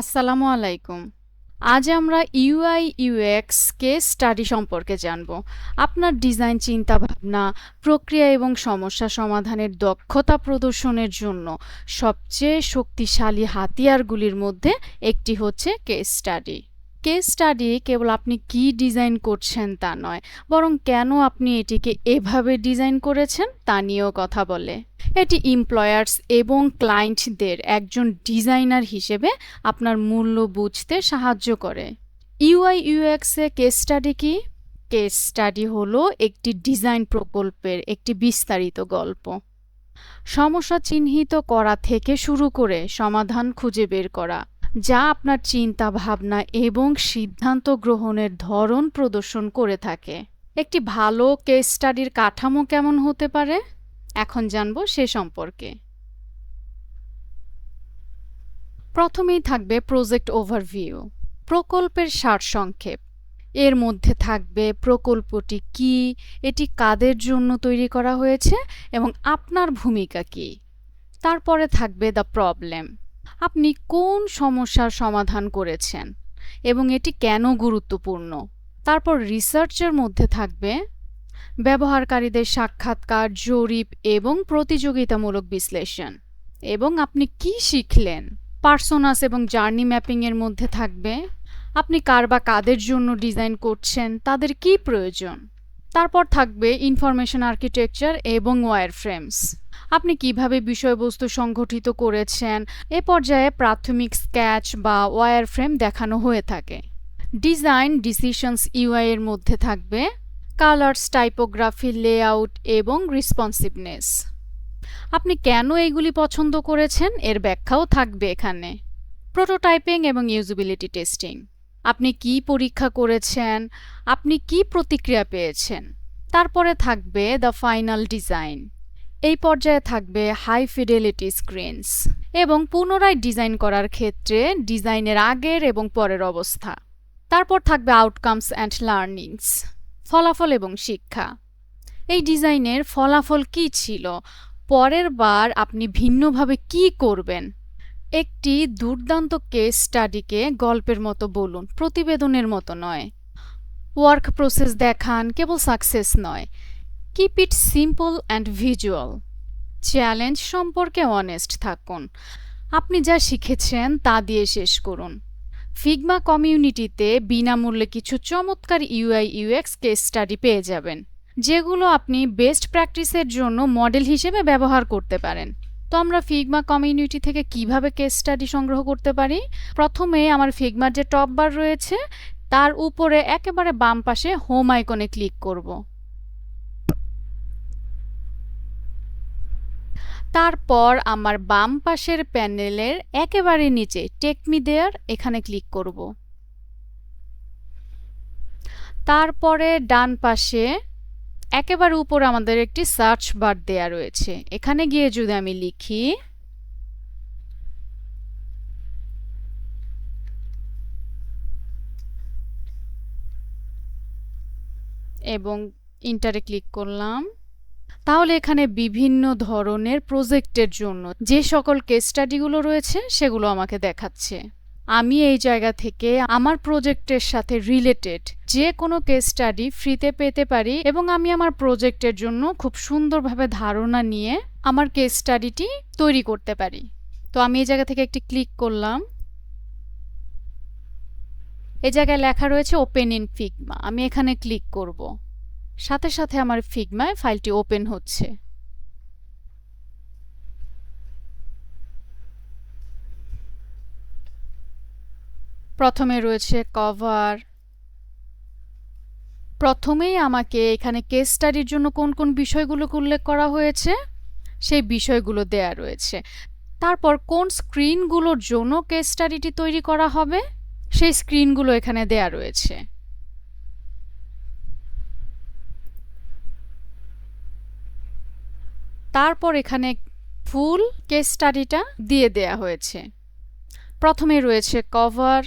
আসসালামু আলাইকুম। আজ আমরা ইউআই ইউএক্স কেস স্টাডি সম্পর্কে জানব। আপনার ডিজাইন চিন্তাভাবনা, প্রক্রিয়া এবং সমস্যা সমাধানের দক্ষতা প্রদর্শনের জন্য সবচেয়ে শক্তিশালী হাতিয়ারগুলির মধ্যে একটি হচ্ছে কেস স্টাডি কেস স্টাডি কেবল আপনি কি ডিজাইন করছেন তা নয়, বরং কেন আপনি এটিকে এভাবে ডিজাইন করেছেন তা নিয়েও কথা বলে। এটি এমপ্লয়ার্স এবং ক্লায়েন্টদের একজন ডিজাইনার হিসেবে আপনার মূল্য বুঝতে সাহায্য করে। ইউআই ইউএক্সে কেস স্টাডি কি? কেস স্টাডি হলো একটি ডিজাইন প্রকল্পের একটি বিস্তারিত গল্প। সমস্যা চিহ্নিত করা থেকে শুরু করে সমাধান খুঁজে বের করা। যা আপনার চিন্তা ভাবনা এবং সিদ্ধান্ত গ্রহণের ধরন প্রদর্শন করে থাকে। একটি ভালো কেস স্টাডির কাঠামো কেমন হতে পারে? এখন জানব সে সম্পর্কে। প্রথমেই থাকবে প্রজেক্ট ওভারভিউ প্রকল্পের সারসংক্ষেপ এর মধ্যে থাকবে প্রকল্পটি কি, এটি কাদের জন্য তৈরি করা হয়েছে এবং আপনার ভূমিকা কি। তারপরে থাকবে দ্য প্রবলেম আপনি কোন সমস্যার সমাধান করেছেন এবং এটি কেন গুরুত্বপূর্ণ? তারপর রিসার্চের মধ্যে থাকবে ব্যবহারকারীদের সাক্ষাৎকার, জরিপ এবং প্রতিযোগিতামূলক বিশ্লেষণ। এবং আপনি কি শিখলেন? পার্সোনাস এবং জার্নি ম্যাপিংয়ের মধ্যে থাকবে। আপনি কার বা কাদের জন্য ডিজাইন করছেন? তাদের কি প্রয়োজন? তারপর থাকবে ইনফরমেশন আর্কিটেকচার এবং ওয়ার ফ্রেমস আপনি কীভাবে বিষয়বস্তু সংগঠিত করেছেন? এ পর্যায়ে প্রাথমিক স্কেচ বা ওয়ার ফ্রেম দেখানো হয়ে থাকে। ডিজাইন ডিসিশনস ইউআই এর মধ্যে থাকবে। কালার্স টাইপোগ্রাফি লেআউট এবং রেসপন্সিভনেস আপনি কেন এইগুলি পছন্দ করেছেন? এর ব্যাখ্যাও থাকবে এখানে। প্রোটোটাইপিং এবং ইউজিবিলিটি টেস্টিং আপনি কি পরীক্ষা করেছেন? আপনি কি প্রতিক্রিয়া পেয়েছেন? তারপরে থাকবে দ্য ফাইনাল ডিজাইন এই পর্যায়ে থাকবে হাই ফিডেলিটি স্ক্রিনস এবং পুনরায় ডিজাইন করার ক্ষেত্রে ডিজাইনের আগের এবং পরের অবস্থা। তারপর থাকবে আউটকামস অ্যান্ড লার্নিংস ফলাফল এবং শিক্ষা। এই ডিজাইনের ফলাফল কি ছিল? পরের বার আপনি ভিন্নভাবে কি করবেন? একটি দুর্দান্ত কেস স্টাডিকে গল্পের মতো বলুন, প্রতিবেদনের মতো নয়। ওয়ার্ক প্রসেস দেখান, কেবল সাকসেস নয়। Keep it simple and visual challenge সম্পর্কে অনেস্ট থাকুন। আপনি যা শিখেছেন তা দিয়ে শেষ করুন। ফিগমা কমিউনিটিতে বিনামূল্যে কিছু চমৎকার ইউআই ইউএক্স কেস স্টাডি পেয়ে যাবেন, যেগুলো আপনি বেস্ট প্র্যাকটিসের জন্য মডেল হিসেবে ব্যবহার করতে পারেন। তো আমরা ফিগমা কমিউনিটি থেকে কীভাবে কেস স্টাডি সংগ্রহ করতে পারি? প্রথমে আমার ফিগমার যে টপ বার রয়েছে, তার উপরে একেবারে বাম পাশে হোম আইকনে ক্লিক করব। তারপর আমার বাম পাশের প্যানেলের একেবারে নিচে টেকমি দেয়ার এখানে ক্লিক করব। তারপরে ডান পাশে একেবারে উপর আমাদের একটি সার্চ বার দেয়া রয়েছে। এখানে গিয়ে যদি আমি লিখি, এবং ইন্টারে ক্লিক করলাম। তাহলে এখানে বিভিন্ন ধরনের প্রজেক্টের জন্য যে সকল কেস স্টাডিগুলো রয়েছে, সেগুলো আমাকে দেখাচ্ছে। আমি এই জায়গা থেকে আমার প্রজেক্টের সাথে রিলেটেড যে কোনো কেস স্টাডি ফ্রিতে পেতে পারি এবং আমি আমার প্রজেক্টের জন্য খুব সুন্দরভাবে ধারণা নিয়ে আমার কেস স্টাডিটি তৈরি করতে পারি। তো আমি এই জায়গা থেকে একটি ক্লিক করলাম। এই জায়গায় লেখা রয়েছে ওপেন ইন ফিগমা আমি এখানে ক্লিক করব। সাথে সাথে আমার ফিগমায় ফাইলটি ওপেন হচ্ছে। প্রথমে রয়েছে কভার। প্রথমেই আমাকে এখানে কেস স্টাডির জন্য কোন কোন বিষয়গুলোকে উল্লেখ করা হয়েছে, সেই বিষয়গুলো দেয়া রয়েছে। তারপর কোন স্ক্রিনগুলোর জন্য কেস স্টাডিটি তৈরি করা হবে, সেই স্ক্রিনগুলো এখানে দেয়া রয়েছে। তারপর এখানে ফুল কেস স্টাডিটা দিয়ে দেয়া হয়েছে। প্রথমে রয়েছে কভার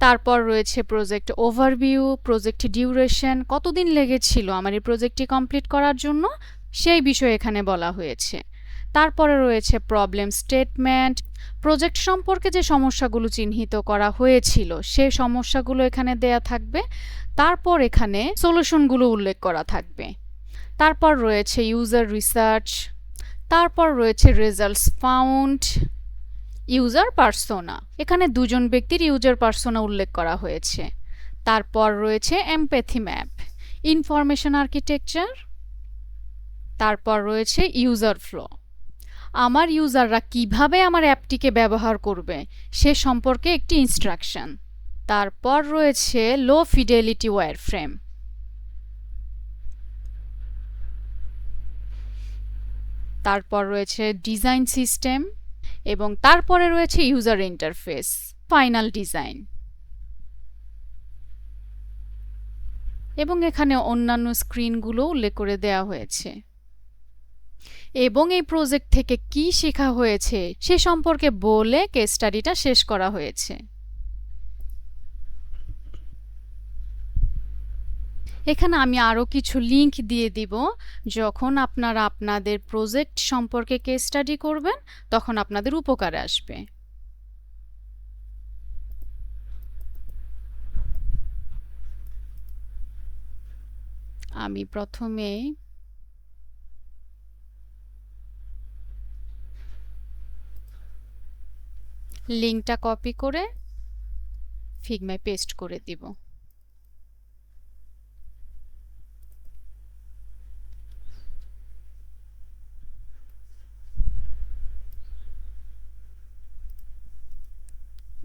তারপর রয়েছে প্রজেক্ট ওভারভিউ প্রজেক্ট ডিউরেশন কতদিন লেগেছিল আমার এই প্রজেক্টটি কমপ্লিট করার জন্য? সেই বিষয়ে এখানে বলা হয়েছে। তারপরে রয়েছে প্রবলেম স্টেটমেন্ট প্রজেক্ট সম্পর্কে যে সমস্যাগুলো চিহ্নিত করা হয়েছিল সেই সমস্যাগুলো এখানে দেয়া থাকবে। তারপর এখানে সলিউশনগুলো উল্লেখ করা থাকবে। তারপর রয়েছে ইউজার রিসার্চ তারপর রয়েছে রেজাল্টস ফাউন্ড ইউজার পার্সোনা। এখানে দুজন ব্যক্তির ইউজার পার্সোনা উল্লেখ করা হয়েছে। তারপর রয়েছে এমপ্যাথি ম্যাপ, ইনফরমেশন আর্কিটেকচার। তারপর রয়েছে ইউজার ফ্লো। আমার ইউজাররা কীভাবে আমার অ্যাপটিকে ব্যবহার করবে সে সম্পর্কে একটি ইনস্ট্রাকশন। তারপর রয়েছে লো ফিডেলিটি ওয়ার ফ্রেম তারপর রয়েছে ডিজাইন সিস্টেম। এবং তারপরে রয়েছে ইউজার ইন্টারফেস ফাইনাল ডিজাইন এবং এখানে অন্যান্য স্ক্রিনগুলো উল্লেখ করে দেওয়া হয়েছে। এবং এই প্রজেক্ট থেকে কি শেখা হয়েছে সে সম্পর্কে বলে কেস স্টাডিটা শেষ করা হয়েছে। এখানে আমি আরও কিছু লিংক দিয়ে দিব। যখন আপনারা আপনাদের প্রজেক্ট সম্পর্কে কেস স্টাডি করবেন, তখন আপনাদের উপকারে আসবে। আমি প্রথমে লিঙ্কটা কপি করে ফিগমায় পেস্ট করে দিব।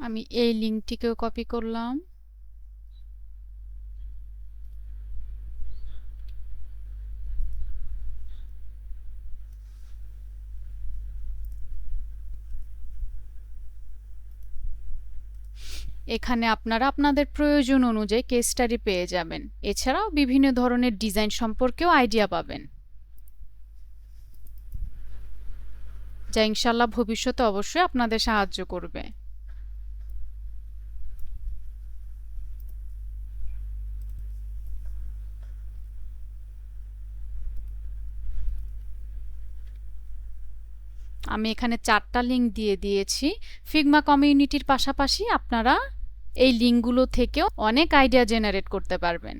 আমি এই লিঙ্কটিকেও কপি করলাম। এখানে আপনারা আপনাদের প্রয়োজন অনুযায়ী কেস স্টাডি পেয়ে যাবেন। এছাড়াও বিভিন্ন ধরনের ডিজাইন সম্পর্কেও আইডিয়া পাবেন। যা ইনশাল্লাহ ভবিষ্যতে অবশ্যই আপনাদের সাহায্য করবে। আমি এখানে চারটা লিঙ্ক দিয়ে দিয়েছি। ফিগমা কমিউনিটির পাশাপাশি আপনারা এই লিঙ্কগুলো থেকেও অনেক আইডিয়া জেনারেট করতে পারবেন।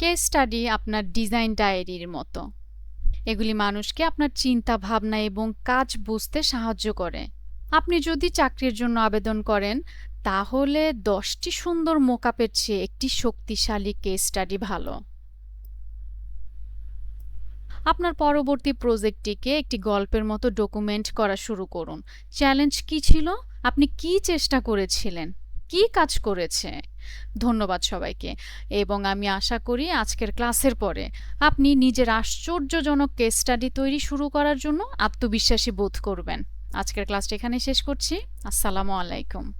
কেস স্টাডি আপনার ডিজাইন ডায়েরির মতো। এগুলি মানুষকে আপনার চিন্তা, ভাবনা এবং কাজ বুঝতে সাহায্য করে। আপনি যদি চাকরির জন্য আবেদন করেন, তাহলে দশটি সুন্দর মোকাপের চেয়ে একটি শক্তিশালী কেস স্টাডি ভালো। আপনার পরবর্তী প্রজেক্টটিকে একটি গল্পের মতো ডকুমেন্ট করা শুরু করুন। চ্যালেঞ্জ কি ছিল? আপনি কি চেষ্টা করেছিলেন? কি কাজ করেছে? ধন্যবাদ সবাইকে। এবং আমি আশা করি আজকের ক্লাসের পরে আপনি নিজের আশ্চর্যজনক কেস স্টাডি তৈরি শুরু করার জন্য আত্মবিশ্বাসী বোধ করবেন। আজকের ক্লাসটা এখানে শেষ করছি। আসসালামু আলাইকুম।